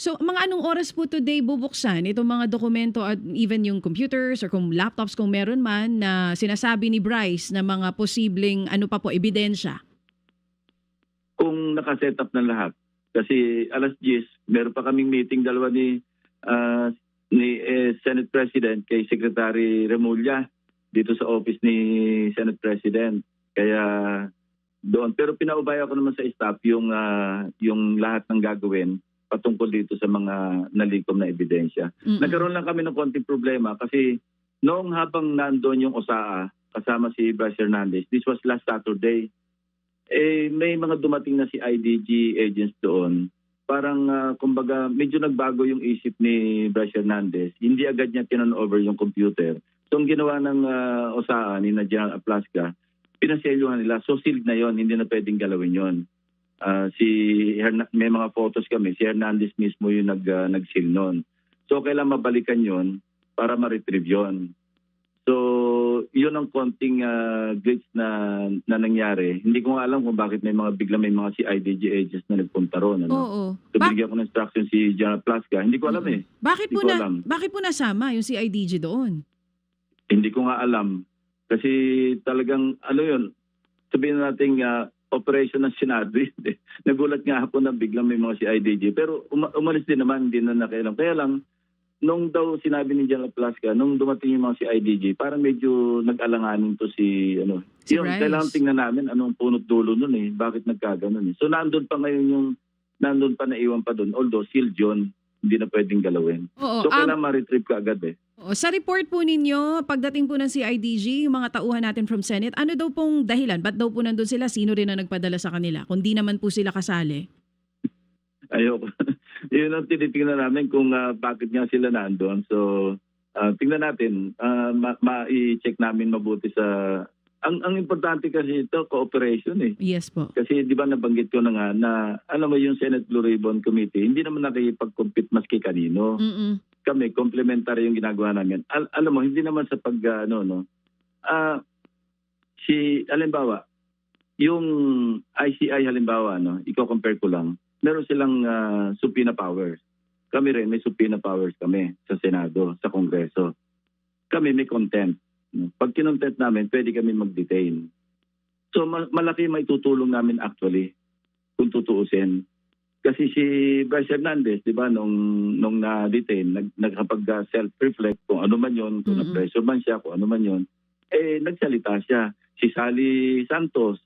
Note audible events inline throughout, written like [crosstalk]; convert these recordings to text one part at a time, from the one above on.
So, mga anong oras po today bubuksan itong mga dokumento at even yung computers or kung laptops kung meron man na sinasabi ni Bryce na mga posibleng ano pa po, ebidensya? Kung nakaset up na lahat. Kasi alas 10, meron pa kaming meeting dalawa ni ah, ni eh, Senate President kay Secretary Remulla dito sa office ni Senate President. Kaya doon pero pinaubaya ko naman sa staff yung ah, yung lahat ng gagawin patungkol dito sa mga nalikom na ebidensya. Mm-mm. Nagkaroon lang kami ng konting problema kasi noong habang nandoon yung OSAA kasama si Bryce Hernandez, this was last Saturday, eh may mga dumating na si IDG agents doon. Parang ah, kumbaga medyo nagbago yung isip ni Bryce Hernandez. Hindi agad niya tinan over yung computer. So ang ginawa ng ah, OSAA ni General Aplasca, pinaselyuhan nila. So sealed na yon, hindi na pwedeng galawin yon. Ah, si Herna- may mga photos kami, si Hernandez mismo yung nag ah, nag-seal noon. So kailan mabalikan yon para ma-retrieve yon. So yun ang konting ah, glitch na na nangyari. Hindi ko nga alam kung bakit may mga bigla may mga si IDG agents na nagpunta ron. Ano? Oo. So Ba- binigyan ko ng instruction si General Plaska. Hindi ko alam eh. bakit po Hindi ko na alam. bakit po nasama yung CIDG doon? Hindi ko nga alam. Kasi talagang, ano yun, sabihin natin uh, operation ng Senado. [laughs] Nagulat nga ako na biglang may mga si IDG. Pero uma- umalis din naman, hindi na nakialam. Kaya lang, nung daw sinabi ni General Plaska, nung dumating yung mga si IDG, parang medyo nag-alanganin to si, ano, Si yun, Bryce. kailangan tingnan namin anong punot dulo nun eh. Bakit nagkaganon eh. So nandun pa ngayon yung, nandun pa naiwan pa doon. Although sealed yun, hindi na pwedeng galawin. Oo. So um, kailangan ma-retrieve ka agad eh. Sa report po ninyo, pagdating po ng CIDG, yung mga tauhan natin from Senate, ano daw pong dahilan? Ba't daw po nandun sila? Sino rin ang nagpadala sa kanila? Kung di naman po sila kasali. Ayoko. [laughs] Yun ang tinitingnan namin kung ah, bakit nga sila nandoon. So, ah, tingnan natin. Ah, ma- ma-i-check namin mabuti sa... Ang, ang importante kasi ito, cooperation eh. Yes po. Kasi di ba nabanggit ko na nga na alam mo yung Senate Blue Ribbon Committee, hindi naman nakikipag-compete maski kanino. Mm-mm. Kami, complementary yung ginagawa namin. Al- alam mo, hindi naman sa pag, ah, ano, no, ah, si, halimbawa, yung ICI halimbawa, no, i-compare ko lang, meron silang ah, subpoena powers. Kami rin, may subpoena powers kami sa Senado, sa Kongreso. Kami may contempt. Pag kinontempt namin, pwede kami mag-detain. So ma- malaki may tutulong namin actually kung tutuusin. Kasi si Bryce Hernandez, 'di ba, nung nung na-detain, nag nagkapag uh, self-reflect kung ano man 'yon, kung Mhm. na-pressure man siya, kung ano man 'yon, eh nagsalita siya. Si Sally Santos,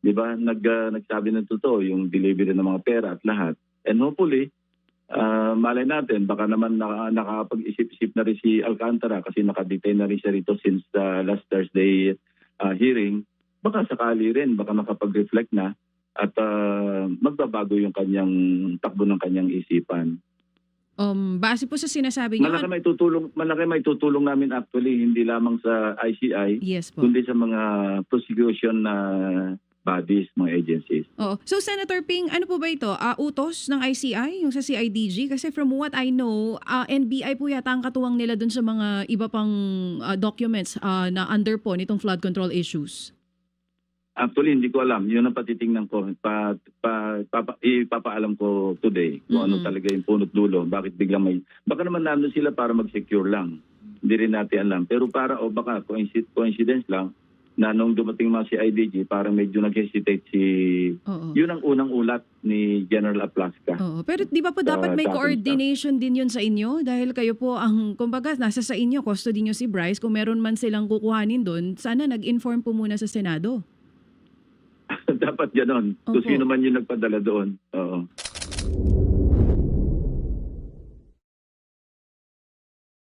'di ba, nag uh, nagsabi ng totoo yung delivery ng mga pera at lahat. And hopefully, ah, malay natin, baka naman naka, nakapag-isip-isip na rin si Alcantara kasi nakadetain na rin siya rito since the last Thursday ah, hearing. Baka sakali rin, baka makapag-reflect na at ah, magbabago yung kanyang takbo ng kanyang isipan. Um, base po sa sinasabi niyo, Malaki may tutulong, malaki may tutulong namin actually hindi lamang sa ICI yes po. kundi sa mga prosecution na bodies, mga agencies. Oo. So Senator Ping, ano po ba ito? Ah, utos ng ICI, yung sa CIDG? Kasi from what I know, ah, NBI po yata ang katuwang nila dun sa mga iba pang ah, documents ah, na under po nitong flood control issues. Actually, hindi ko alam. Yun ang patitingnan ko. Pa, pa, papa, ipapaalam ko today kung ano Mhm. talaga yung punot dulo. Bakit biglang may... Baka naman nandun sila para mag-secure lang. Hindi rin natin alam. Pero para, o baka coinci- coincidence lang, na nung dumating mga si IDG, parang medyo nag-hesitate si... Oo. Yun ang unang ulat ni General Aplaska. Oo. Pero di ba po dapat may coordination din yun sa inyo? Dahil kayo po ang, kumbaga, nasa sa inyo, custody nyo si Bryce. Kung meron man silang kukuhanin doon, sana nag-inform po muna sa Senado. [laughs] Dapat ganon. Kung Opo. sino man yung nagpadala doon. Oo.